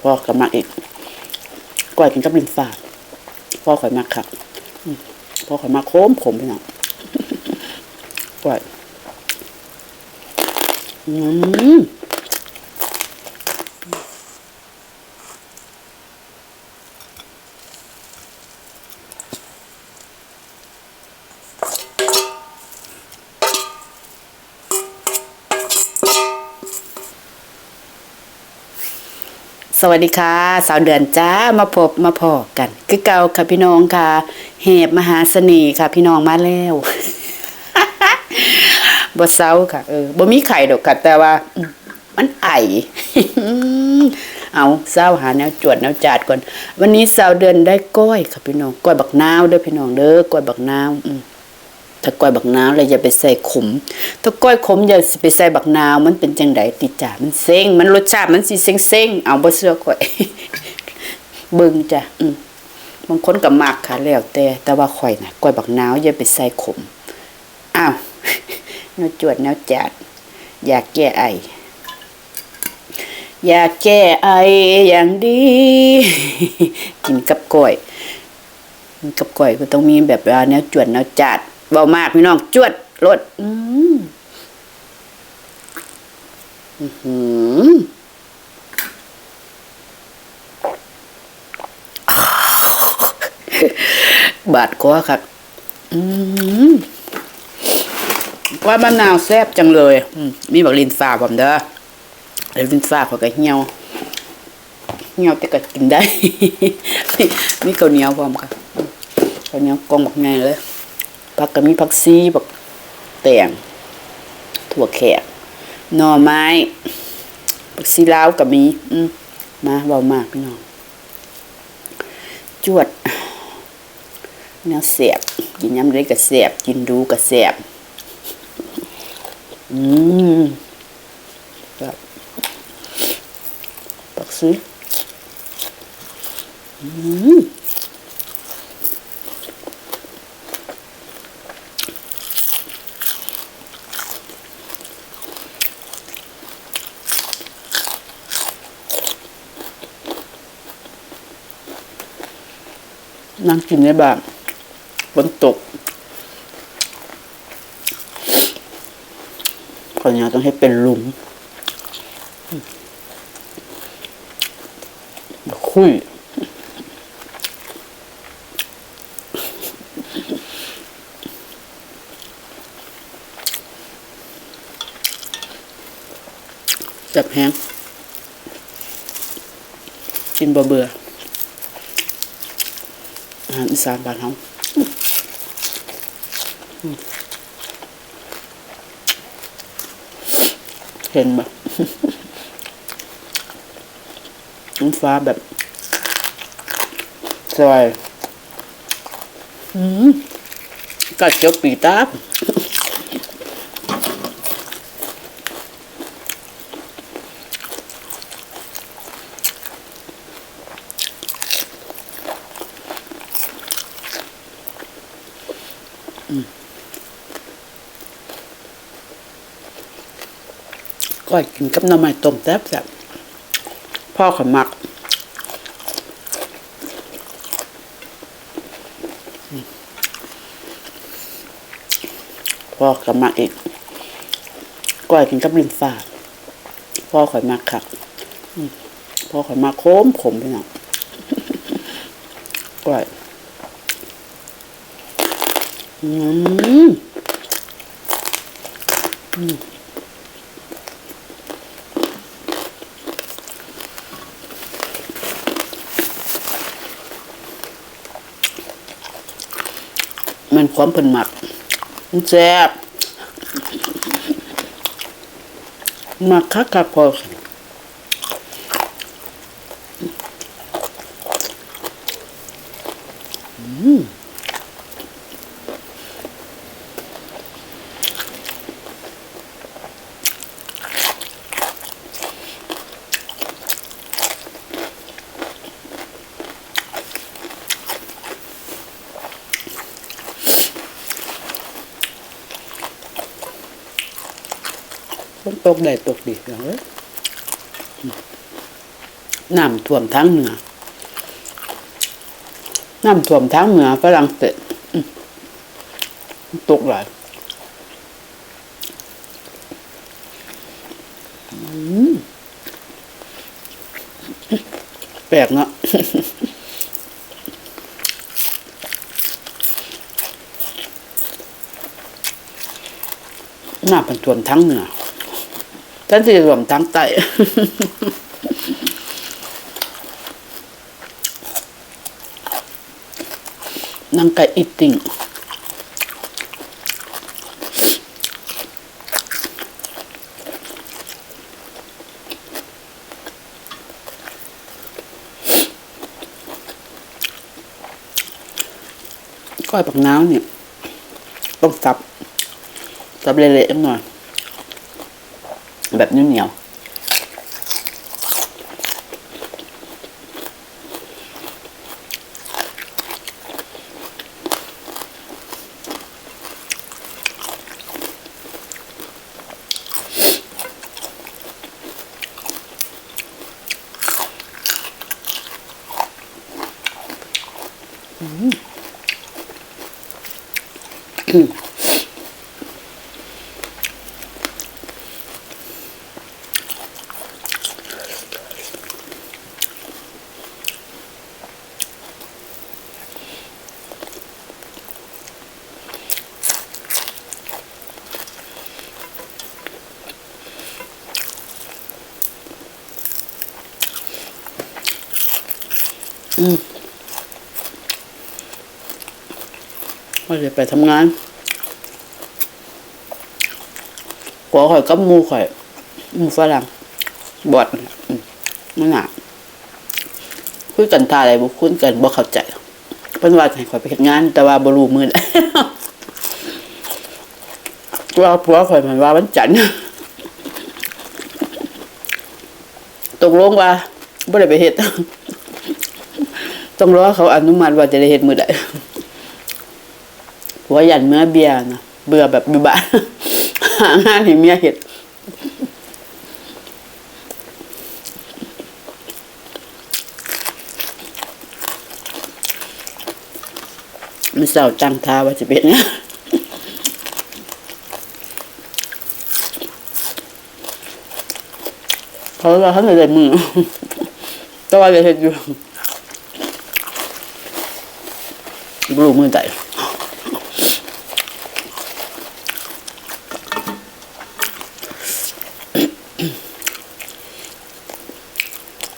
พ่อกลับมาอีกก้อยกินกับลินฟ้าพ่อข่อยมาครับพ่อข่อยมาโค้มขมพี่น้องก้อยอืม สวัสดีค่ะ สาวเดือนจ้ามาพบมาพอกัน คือเก่าค่ะพี่น้องค่ะเห็บมหาเสน่ห์ค่ะ พี่น้องมาแล้วบ่เซาค่ะเออบ่มีไข่ดอกค่ะ แต่ว่า มันไอเอาเศร้าหาแนวจวดแนวจาดก่อน วันนี้สาวเดือนได้ก้อยค่ะพี่น้องก้อยบักนาวเด้อพี่น้องเด้อก้อยบักนาวอืม ถ้าก้อยบักนาวเราอย่าไปใส่ขม ถ้าก้อยขมอย่าไปใส่บักนาว มันเป็นจังไดติจ่ามันเซ็งมันรสชาติมันสิเซ็งเซ็งๆเอาบ่เชื่อก้อยเบิ่งจ้ะอืมบางคนก็มักค่ะแล้วแต่แต่ว่าข่อยนะก้อยบักนาวอย่าไปใส่ขมอ้าวแนวจวดแนวจาดอยากแก้ไออยากแก้ไออย่างดี กินกับก้อยกับก่อยก็ต้องมีแบบว่าแนวจวดแนวจัด เบามากพี่น้อง จวดรสอืมอือหือบาดคอครับอืมว่ามะนาวแซ่บจังเลย มีบักลินฟ้าผมเด้อลินฟ้าเขาก็เหี่ยวเหี่ยวแต่ก็กินได้มีข้าวเหนียวพร้อมค่ะข้าวเหนียวกองบักไงเลย ผักก็มีผักซีบักแตงถั่วแขกหน่อไม้ผักซีลาวก็มี อืมมาเบามากพี่น้อง จวดแนวเสียบกินยำเล็กก็เสียบกินดูก็เสียบอืมแบบผักซีอืม กินในบ้านฝนตกขออนุญาตต้องให้เป็นลุมคุยจับแห้งกินบ่เบื่อ หารอีสานบ้านเฮาอืมเห็นบ่น้ำฟ้าแบบสวยอืมกัดเจียวปีตา ก้อยกินกับน้ำไม้ต้มแซ่บแซ่บพ่อขมักพ่อกลับมาอีกก้อยกินกับลินฟ้าพ่อข่อยมากครับอืมพ่อข่อยมาโค้มขมพี่น้องก้อยอืมอืม มันความเพิ่นหมักมันแซ่บหมักคักคักพอมฝน ตกได้ตกดีเลยน้ำท่วมทั้งเหนือน้ำท่วมทั้งเหนือฝรั่งเศสตกหลายแปลกเนาะน้ำเป็นท่วมทั้งเหนือ ท่านที่รวมทั้งใต้นังไก่อีติ่งก้อยปักน้ำเนี่ย ต้องสับ สับเละๆหน่อย แบบเหนียว ๆว่าจะไปทำงานกว่าข่อยกับมูข่อยมูฝรั่งบอดมันหนาคุยกันตาอะไรบุคุยกันบ่เข้าใจเป็นว่าให้ข่อยไปเฮ็ดงาน แต่ว่าบ่รู้มื้อใดว่าผัวข่อยมันว่าวันจันทร์ตกลงว่าบ่ได้ไปเฮ็ดต้องรอเขาอนุมัติว่าจะได้เฮ็ดมื้อใด ผัวหยันเมื่อเบียนะเบื่อแบบอยู่บ้านหางานให้เมียเฮ็ดมันเศร้าจังทาว่าจะเป็นเนี่ยเขาว่าเขาเลยมือแต่ว่าจะเห็นอยู่บลูมือใจ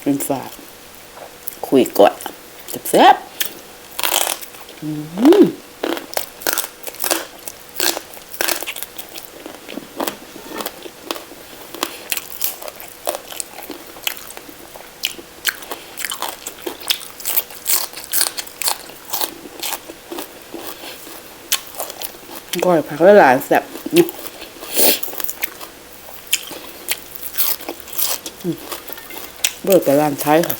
เป็นฝากคุยกดแซ่บก้อยผักละหลายแซ่บนี่อืมเบิกไปร้านไทยค่ะ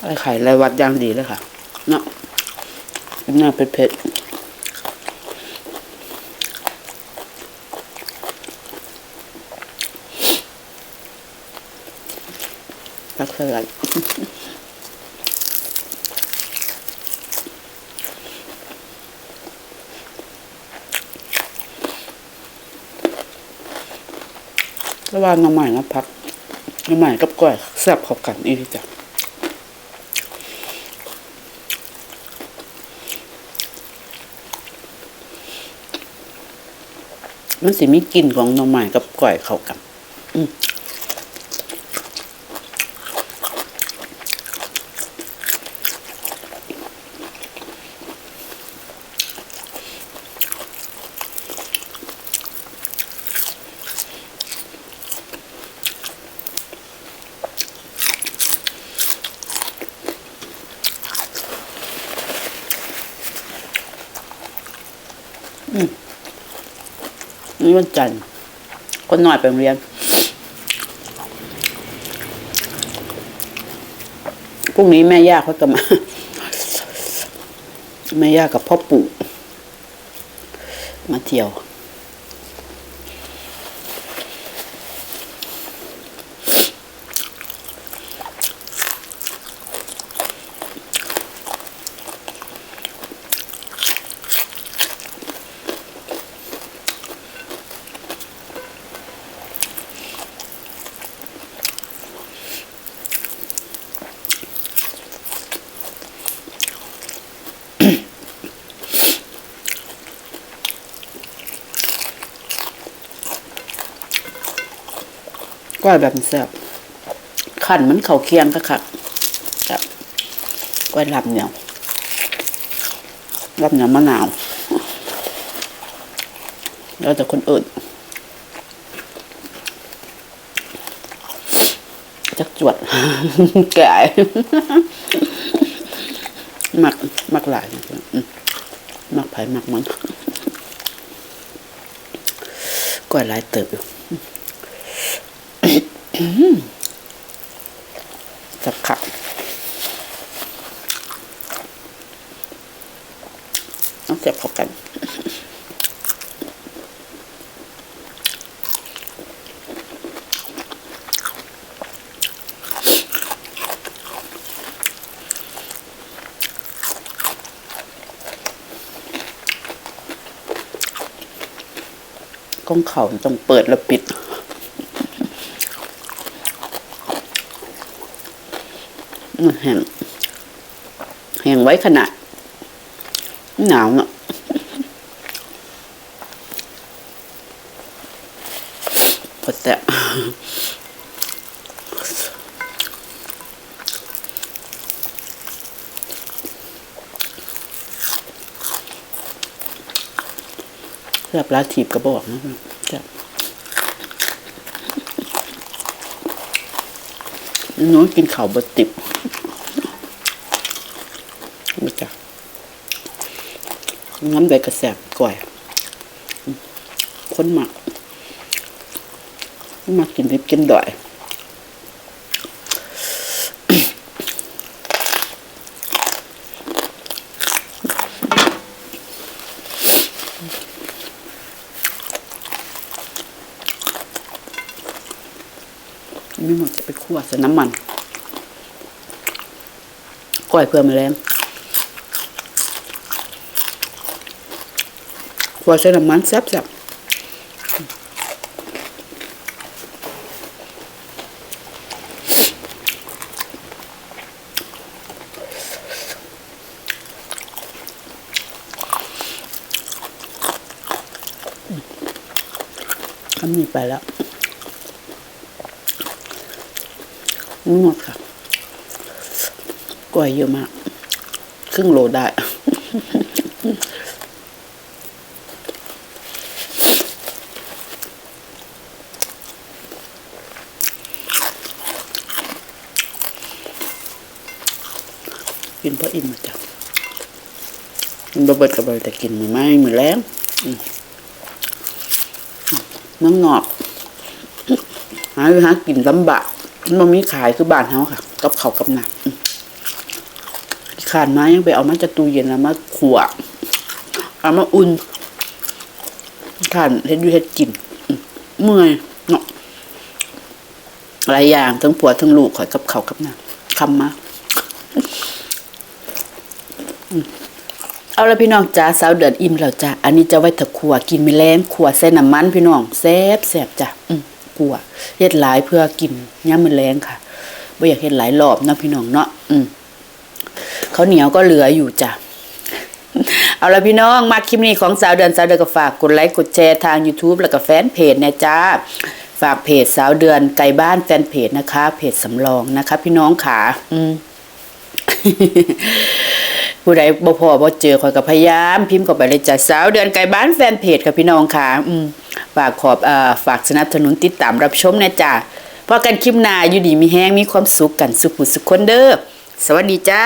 ไอ้ไข่ไรวัดย่างดีเลยค่ะเนาะเนื้อเผ็ดๆปักสลัดระหว่างน้ำใหม่นะพักน้ำใหม่กับก้อยแซ่บเข้ากันอีกจ้ะ มันสิมีกลิ่นของหน่อไม้กับก่อยเข้ากัน อื นี่วันจันทร์คนหน่อยไปโรงเรียนพรุ่งนี้แม่ย่าเขาจะมาแม่ย่ากับพ่อปู่มาเที่ยว ก้อยแบบแซ่บขันมันเข่าเคียงก็ค่ะครับก้อยลำเหนียวลำเหนียวมะนาว แล้วแต่คนอื่นจักจวด แก่มักมักหลายมมักไผ่มักมันก้อยหลายเติบอยู่ สับขับเอาเสียบเข้ากันกล้องเขาต้องเปิดแล้วปิด มัน แห้งแห้งไว้ขนาด หนาวเนาะพอแต่เรียบร้าถีบกระบอกนะจ้ะหนูกินข้าวบดติบ ไม่จ้ะ น้ำใบกระแสบก่อยอืมคนหมักมากินริบกินดอยไม่หมดจะไปคั่วใส่น้ำมันก่อยเพื่อแมลง วใส่น้ำมันแซ่บๆคำนี้ไปแล้วนี่หมดค่ะกล้วยเยอะมาก ครึ่งโลได้ กินเพราะอิ่มมาจ้ะกินบะเบิดกับเบิดแต่กินมือไม้มือแรงน้ำงอกหาหากินลำบากมันมีขายคือบ้านเฮาค่ะกับเขากับหนักขานมายังไปเอามาจากตู้เย็นแล้วมาขวเอามาอุ่นขานเฮ็ดยูเฮ็ดกินอืมเมื่อยเนาะหลายอย่างทั้งผัวทั้งลูกข่อยกับเขากับหนักคำมา เอาละพี่น้องจ้าสาวเดือนอิ่มแล้วจ้าอันนี้จะไว้ถ้าขัวกินไม่แรงขัวใส่น้ำมันพี่น้องแซ่บแซ่บจ้ะอืมขัวเฮ็ดหลายเพื่อกินย่ามมื้อแรงค่ะบ่อยากเฮ็ดหลายรอบนะพี่น้องเนาะอืมข้าเหนียวก็เหลืออยู่จ้ะเอาละพี่น้องมาคลิปนี้ของสาวเดือนสาวเดือนก็ฝากกดไลค์กดแชร์ทาง YouTube แล้วก็แฟนเพจนะจ้าฝากเพจสาวเดือนไก่บ้านแฟนเพจนะคะ เพจสำรองนะคะ พี่น้องขาอืม ผู้ใดบ่พอบ่เจอคอยก็พยายาม พิมพ์เข้าไปเลยจ้ะสาวเดือนไกลบ้านแฟนเพจค่ะพี่น้องค่ะอืมฝากขอบเอ่อฝากสนับสนุนติดตามรับชมนะจ้ะพอกันคลิปหน้าอยู่ดีมีแห้งมีความสุขกันสุขสุขคนเด้อสวัสดีจ้า